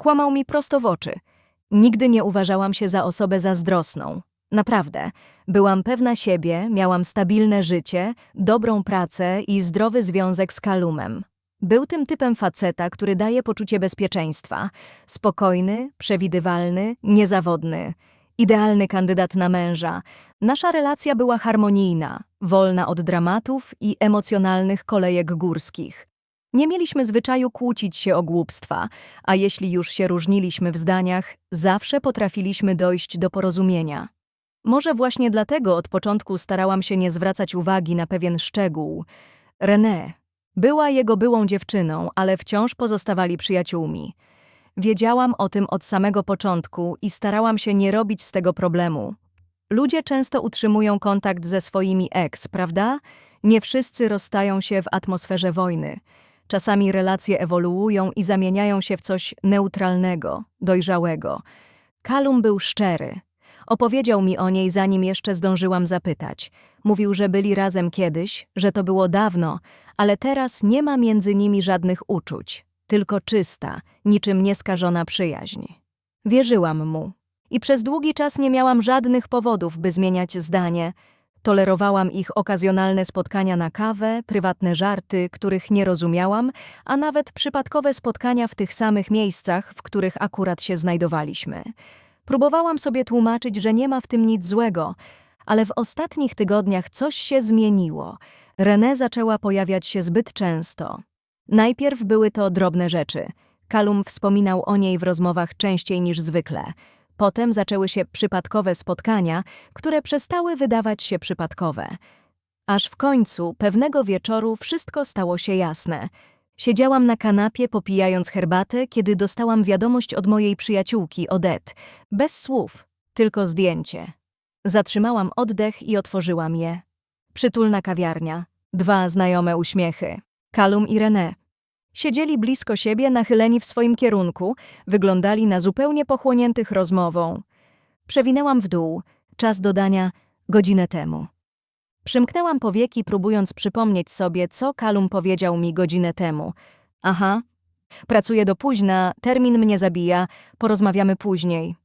Kłamał mi prosto w oczy. Nigdy nie uważałam się za osobę zazdrosną. Naprawdę. Byłam pewna siebie, miałam stabilne życie, dobrą pracę i zdrowy związek z Kalumem. Był tym typem faceta, który daje poczucie bezpieczeństwa. Spokojny, przewidywalny, niezawodny. Idealny kandydat na męża. Nasza relacja była harmonijna, wolna od dramatów i emocjonalnych kolejek górskich. Nie mieliśmy zwyczaju kłócić się o głupstwa, a jeśli już się różniliśmy w zdaniach, zawsze potrafiliśmy dojść do porozumienia. Może właśnie dlatego od początku starałam się nie zwracać uwagi na pewien szczegół. René była jego byłą dziewczyną, ale wciąż pozostawali przyjaciółmi. Wiedziałam o tym od samego początku i starałam się nie robić z tego problemu. Ludzie często utrzymują kontakt ze swoimi ex, prawda? Nie wszyscy rozstają się w atmosferze wojny. Czasami relacje ewoluują i zamieniają się w coś neutralnego, dojrzałego. Kalum był szczery. Opowiedział mi o niej, zanim jeszcze zdążyłam zapytać. Mówił, że byli razem kiedyś, że to było dawno, ale teraz nie ma między nimi żadnych uczuć, tylko czysta, niczym nieskażona przyjaźń. Wierzyłam mu. I przez długi czas nie miałam żadnych powodów, by zmieniać zdanie. Tolerowałam ich okazjonalne spotkania na kawę, prywatne żarty, których nie rozumiałam, a nawet przypadkowe spotkania w tych samych miejscach, w których akurat się znajdowaliśmy. Próbowałam sobie tłumaczyć, że nie ma w tym nic złego, ale w ostatnich tygodniach coś się zmieniło. René zaczęła pojawiać się zbyt często. Najpierw były to drobne rzeczy. Kalum wspominał o niej w rozmowach częściej niż zwykle. Potem zaczęły się przypadkowe spotkania, które przestały wydawać się przypadkowe. Aż w końcu, pewnego wieczoru, wszystko stało się jasne. Siedziałam na kanapie, popijając herbatę, kiedy dostałam wiadomość od mojej przyjaciółki, Odette. Bez słów, tylko zdjęcie. Zatrzymałam oddech i otworzyłam je. Przytulna kawiarnia, dwa znajome uśmiechy. Kalum i René. Siedzieli blisko siebie, nachyleni w swoim kierunku, wyglądali na zupełnie pochłoniętych rozmową. Przewinęłam w dół, czas dodania godzinę temu. Przymknęłam powieki, próbując przypomnieć sobie, co Kalum powiedział mi godzinę temu. Aha, pracuję do późna, termin mnie zabija, porozmawiamy później.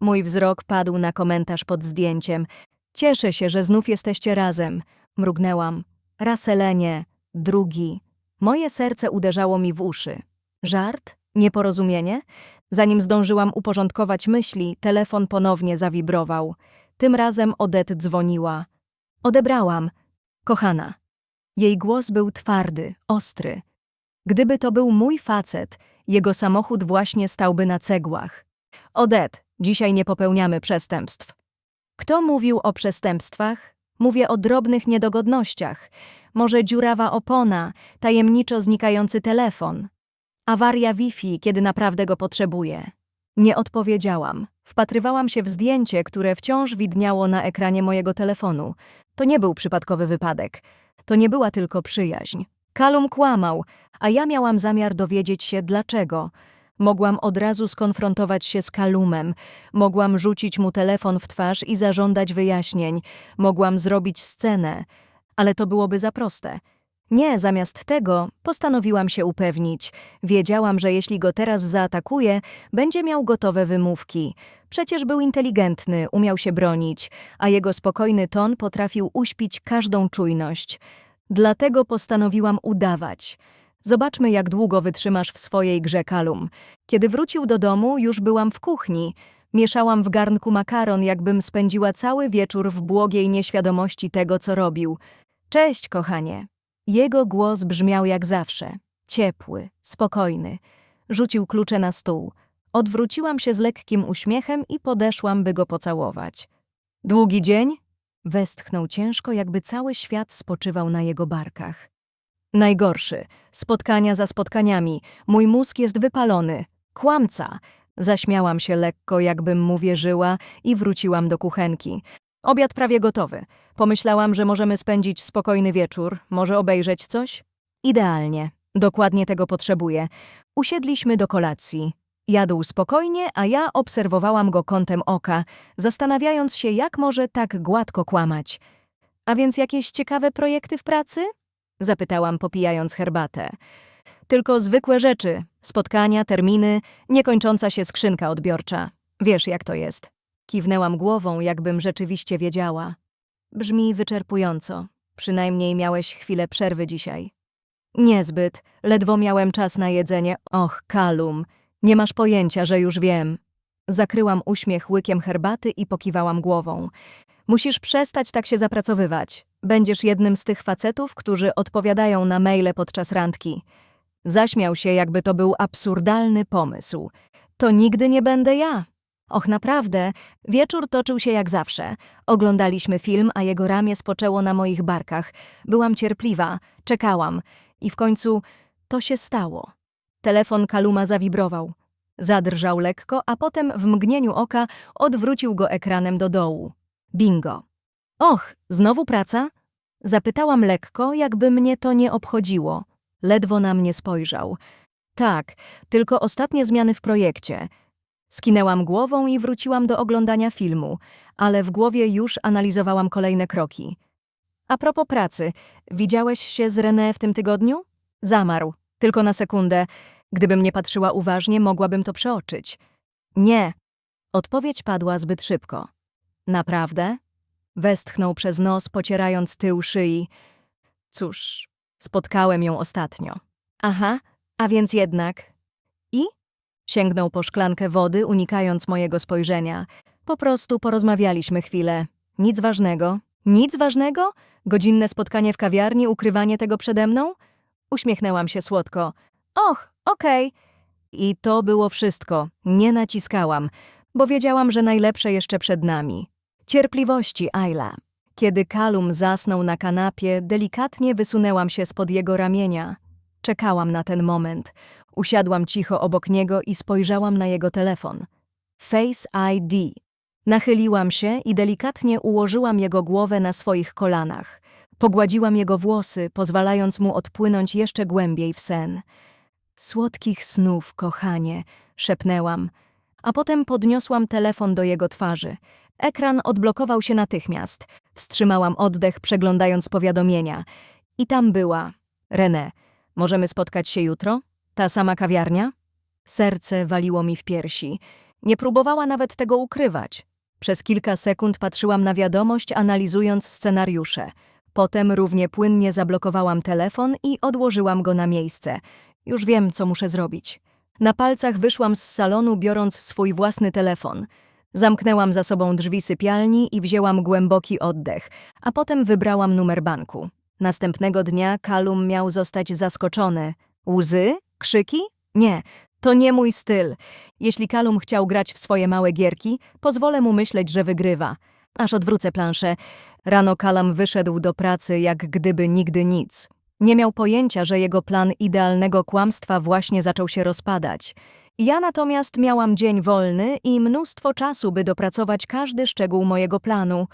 Mój wzrok padł na komentarz pod zdjęciem. Cieszę się, że znów jesteście razem. Mrugnęłam. Raz Elenie, drugi. Moje serce uderzało mi w uszy. Żart? Nieporozumienie? Zanim zdążyłam uporządkować myśli, telefon ponownie zawibrował. Tym razem Odette dzwoniła. Odebrałam. Kochana. Jej głos był twardy, ostry. Gdyby to był mój facet, jego samochód właśnie stałby na cegłach. Odette, dzisiaj nie popełniamy przestępstw. Kto mówił o przestępstwach? Mówię o drobnych niedogodnościach. Może dziurawa opona, tajemniczo znikający telefon. Awaria Wi-Fi, kiedy naprawdę go potrzebuję. Nie odpowiedziałam. Wpatrywałam się w zdjęcie, które wciąż widniało na ekranie mojego telefonu. To nie był przypadkowy wypadek. To nie była tylko przyjaźń. Kalum kłamał, a ja miałam zamiar dowiedzieć się dlaczego. Mogłam od razu skonfrontować się z Kalumem, mogłam rzucić mu telefon w twarz i zażądać wyjaśnień, mogłam zrobić scenę, ale to byłoby za proste. Nie, zamiast tego postanowiłam się upewnić. Wiedziałam, że jeśli go teraz zaatakuję, będzie miał gotowe wymówki. Przecież był inteligentny, umiał się bronić, a jego spokojny ton potrafił uśpić każdą czujność. Dlatego postanowiłam udawać. Zobaczmy, jak długo wytrzymasz w swojej grze Kalum. Kiedy wrócił do domu, już byłam w kuchni. Mieszałam w garnku makaron, jakbym spędziła cały wieczór w błogiej nieświadomości tego, co robił. Cześć, kochanie. Jego głos brzmiał jak zawsze. Ciepły, spokojny. Rzucił klucze na stół. Odwróciłam się z lekkim uśmiechem i podeszłam, by go pocałować. Długi dzień? Westchnął ciężko, jakby cały świat spoczywał na jego barkach. Najgorszy. Spotkania za spotkaniami. Mój mózg jest wypalony. Kłamca. Zaśmiałam się lekko, jakbym mu wierzyła i wróciłam do kuchenki. Obiad prawie gotowy. Pomyślałam, że możemy spędzić spokojny wieczór, może obejrzeć coś? Idealnie. Dokładnie tego potrzebuję. Usiedliśmy do kolacji. Jadł spokojnie, a ja obserwowałam go kątem oka, zastanawiając się, jak może tak gładko kłamać. A więc jakieś ciekawe projekty w pracy? Zapytałam, popijając herbatę. Tylko zwykłe rzeczy, spotkania, terminy, niekończąca się skrzynka odbiorcza. Wiesz, jak to jest. Kiwnęłam głową, jakbym rzeczywiście wiedziała. Brzmi wyczerpująco. Przynajmniej miałeś chwilę przerwy dzisiaj. Niezbyt. Ledwo miałem czas na jedzenie. Och, Kalum, nie masz pojęcia, że już wiem. Zakryłam uśmiech łykiem herbaty i pokiwałam głową. Musisz przestać tak się zapracowywać. Będziesz jednym z tych facetów, którzy odpowiadają na maile podczas randki. Zaśmiał się, jakby to był absurdalny pomysł. To nigdy nie będę ja. Och, naprawdę, wieczór toczył się jak zawsze. Oglądaliśmy film, a jego ramię spoczęło na moich barkach. Byłam cierpliwa, czekałam i w końcu to się stało. Telefon Kaluma zawibrował. Zadrżał lekko, a potem w mgnieniu oka odwrócił go ekranem do dołu. Bingo. Och, znowu praca? Zapytałam lekko, jakby mnie to nie obchodziło. Ledwo na mnie spojrzał. Tak, tylko ostatnie zmiany w projekcie. Skinęłam głową i wróciłam do oglądania filmu, ale w głowie już analizowałam kolejne kroki. A propos pracy, widziałeś się z René w tym tygodniu? Zamarł. Tylko na sekundę. Gdybym nie patrzyła uważnie, mogłabym to przeoczyć. Nie. Odpowiedź padła zbyt szybko. Naprawdę? Westchnął przez nos, pocierając tył szyi. Cóż, spotkałem ją ostatnio. Aha, a więc jednak. Sięgnął po szklankę wody, unikając mojego spojrzenia. Po prostu porozmawialiśmy chwilę. Nic ważnego. Nic ważnego? Godzinne spotkanie w kawiarni, ukrywanie tego przede mną? Uśmiechnęłam się słodko. Och, okej. I to było wszystko. Nie naciskałam, bo wiedziałam, że najlepsze jeszcze przed nami. Cierpliwości, Ayla. Kiedy Kalum zasnął na kanapie, delikatnie wysunęłam się spod jego ramienia. Czekałam na ten moment. Usiadłam cicho obok niego i spojrzałam na jego telefon. Face ID. Nachyliłam się i delikatnie ułożyłam jego głowę na swoich kolanach. Pogładziłam jego włosy, pozwalając mu odpłynąć jeszcze głębiej w sen. Słodkich snów, kochanie, szepnęłam, a potem podniosłam telefon do jego twarzy. Ekran odblokował się natychmiast. Wstrzymałam oddech, przeglądając powiadomienia. I tam była. René, możemy spotkać się jutro? Ta sama kawiarnia? Serce waliło mi w piersi. Nie próbowała nawet tego ukrywać. Przez kilka sekund patrzyłam na wiadomość, analizując scenariusze. Potem równie płynnie zablokowałam telefon i odłożyłam go na miejsce. Już wiem, co muszę zrobić. Na palcach wyszłam z salonu, biorąc swój własny telefon. Zamknęłam za sobą drzwi sypialni i wzięłam głęboki oddech, a potem wybrałam numer banku. Następnego dnia Kalum miał zostać zaskoczony. Łzy? Krzyki? Nie, to nie mój styl. Jeśli Kalum chciał grać w swoje małe gierki, pozwolę mu myśleć, że wygrywa. Aż odwrócę planszę. Rano Kalam wyszedł do pracy jak gdyby nigdy nic. Nie miał pojęcia, że jego plan idealnego kłamstwa właśnie zaczął się rozpadać. Ja natomiast miałam dzień wolny i mnóstwo czasu, by dopracować każdy szczegół mojego planu.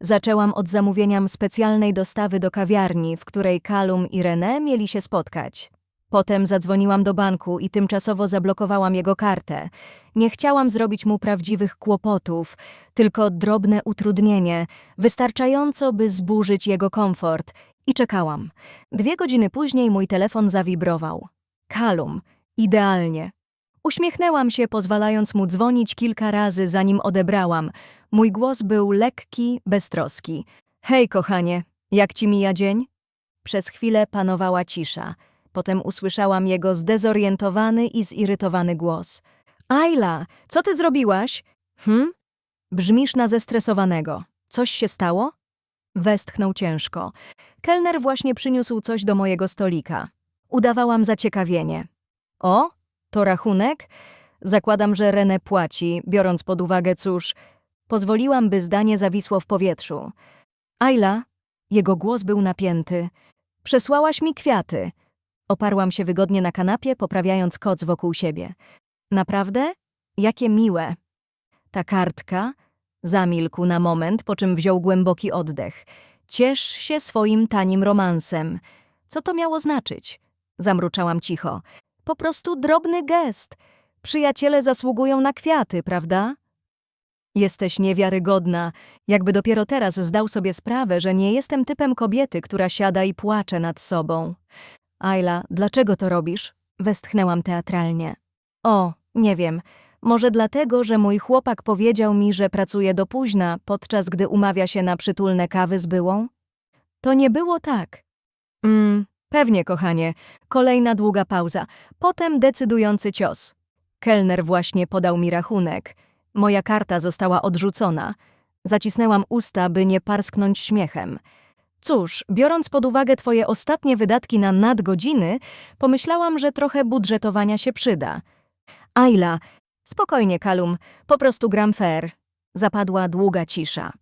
Zaczęłam od zamówienia specjalnej dostawy do kawiarni, w której Kalum i René mieli się spotkać. Potem zadzwoniłam do banku i tymczasowo zablokowałam jego kartę. Nie chciałam zrobić mu prawdziwych kłopotów, tylko drobne utrudnienie, wystarczająco, by zburzyć jego komfort. I czekałam. Dwie godziny później mój telefon zawibrował. Kalum. Idealnie. Uśmiechnęłam się, pozwalając mu dzwonić kilka razy, zanim odebrałam. Mój głos był lekki, beztroski. Hej, kochanie, jak ci mija dzień? Przez chwilę panowała cisza. Potem usłyszałam jego zdezorientowany i zirytowany głos. Ayla, co ty zrobiłaś? Hm? Brzmisz na zestresowanego. Coś się stało? Westchnął ciężko. Kelner właśnie przyniósł coś do mojego stolika. Udawałam zaciekawienie. O, to rachunek? Zakładam, że Renę płaci, biorąc pod uwagę, cóż, pozwoliłam, by zdanie zawisło w powietrzu. Ayla, jego głos był napięty. Przesłałaś mi kwiaty. Oparłam się wygodnie na kanapie, poprawiając koc wokół siebie. Naprawdę? Jakie miłe. Ta kartka? Zamilkł na moment, po czym wziął głęboki oddech. Ciesz się swoim tanim romansem. Co to miało znaczyć? Zamruczałam cicho. Po prostu drobny gest. Przyjaciele zasługują na kwiaty, prawda? Jesteś niewiarygodna, jakby dopiero teraz zdał sobie sprawę, że nie jestem typem kobiety, która siada i płacze nad sobą. Ayla, dlaczego to robisz? Westchnęłam teatralnie. O, nie wiem. Może dlatego, że mój chłopak powiedział mi, że pracuje do późna, podczas gdy umawia się na przytulne kawy z byłą? To nie było tak. Mm, pewnie, kochanie. Kolejna długa pauza. Potem decydujący cios. Kelner właśnie podał mi rachunek. Moja karta została odrzucona. Zacisnęłam usta, by nie parsknąć śmiechem. Cóż, biorąc pod uwagę twoje ostatnie wydatki na nadgodziny, pomyślałam, że trochę budżetowania się przyda. Ayla, spokojnie, Kalum, po prostu gram fair. Zapadła długa cisza.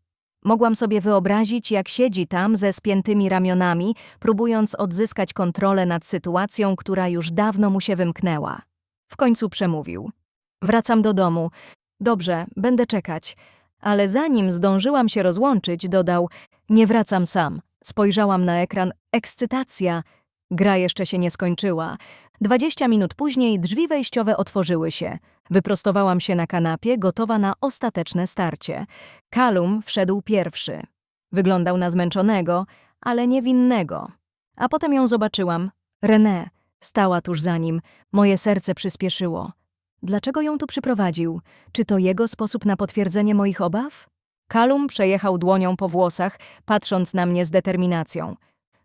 Mogłam sobie wyobrazić, jak siedzi tam ze spiętymi ramionami, próbując odzyskać kontrolę nad sytuacją, która już dawno mu się wymknęła. W końcu przemówił. Wracam do domu. Dobrze, będę czekać. Ale zanim zdążyłam się rozłączyć, dodał: Nie wracam sam. Spojrzałam na ekran. Ekscytacja. Gra jeszcze się nie skończyła. Dwadzieścia minut później drzwi wejściowe otworzyły się. Wyprostowałam się na kanapie, gotowa na ostateczne starcie. Kalum wszedł pierwszy. Wyglądał na zmęczonego, ale niewinnego. A potem ją zobaczyłam. René stała tuż za nim. Moje serce przyspieszyło. Dlaczego ją tu przyprowadził? Czy to jego sposób na potwierdzenie moich obaw? Kalum przejechał dłonią po włosach, patrząc na mnie z determinacją.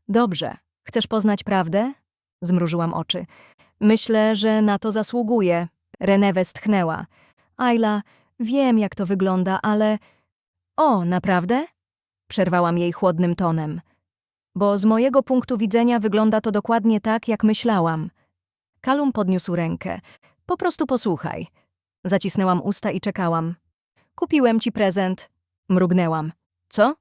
Dobrze, chcesz poznać prawdę? Zmrużyłam oczy. Myślę, że na to zasługuje. René westchnęła. Ayla, wiem jak to wygląda, ale... O, naprawdę? Przerwałam jej chłodnym tonem. Bo z mojego punktu widzenia wygląda to dokładnie tak, jak myślałam. Kalum podniósł rękę. Po prostu posłuchaj. Zacisnęłam usta i czekałam. Kupiłem ci prezent. Mrugnęłam. Co?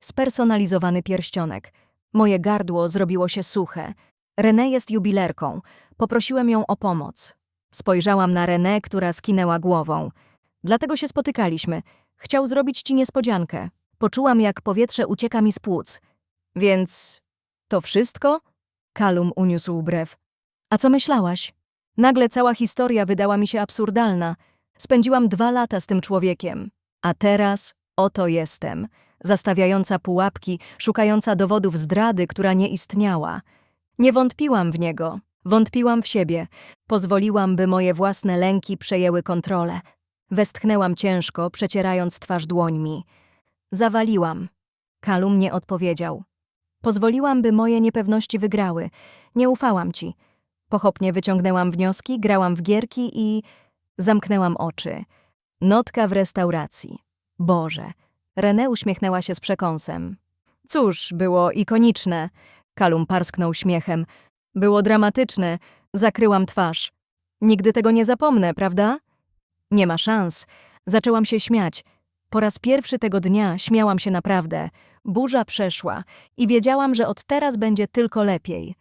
Spersonalizowany pierścionek. Moje gardło zrobiło się suche. René jest jubilerką. Poprosiłem ją o pomoc. Spojrzałam na René, która skinęła głową. Dlatego się spotykaliśmy. Chciał zrobić ci niespodziankę. Poczułam, jak powietrze ucieka mi z płuc. Więc... to wszystko? Kalum uniósł brew. A co myślałaś? Nagle cała historia wydała mi się absurdalna. Spędziłam dwa lata z tym człowiekiem. A teraz oto jestem, zastawiająca pułapki, szukająca dowodów zdrady, która nie istniała. Nie wątpiłam w niego, wątpiłam w siebie. Pozwoliłam, by moje własne lęki przejęły kontrolę. Westchnęłam ciężko, przecierając twarz dłońmi. Zawaliłam. Kalum nie odpowiedział. Pozwoliłam, by moje niepewności wygrały. Nie ufałam ci. Pochopnie wyciągnęłam wnioski, grałam w gierki i zamknęłam oczy. Notka w restauracji. Boże. René uśmiechnęła się z przekąsem. Cóż, było ikoniczne. Kalum parsknął śmiechem. Było dramatyczne. Zakryłam twarz. Nigdy tego nie zapomnę, prawda? Nie ma szans. Zaczęłam się śmiać. Po raz pierwszy tego dnia śmiałam się naprawdę. Burza przeszła i wiedziałam, że od teraz będzie tylko lepiej.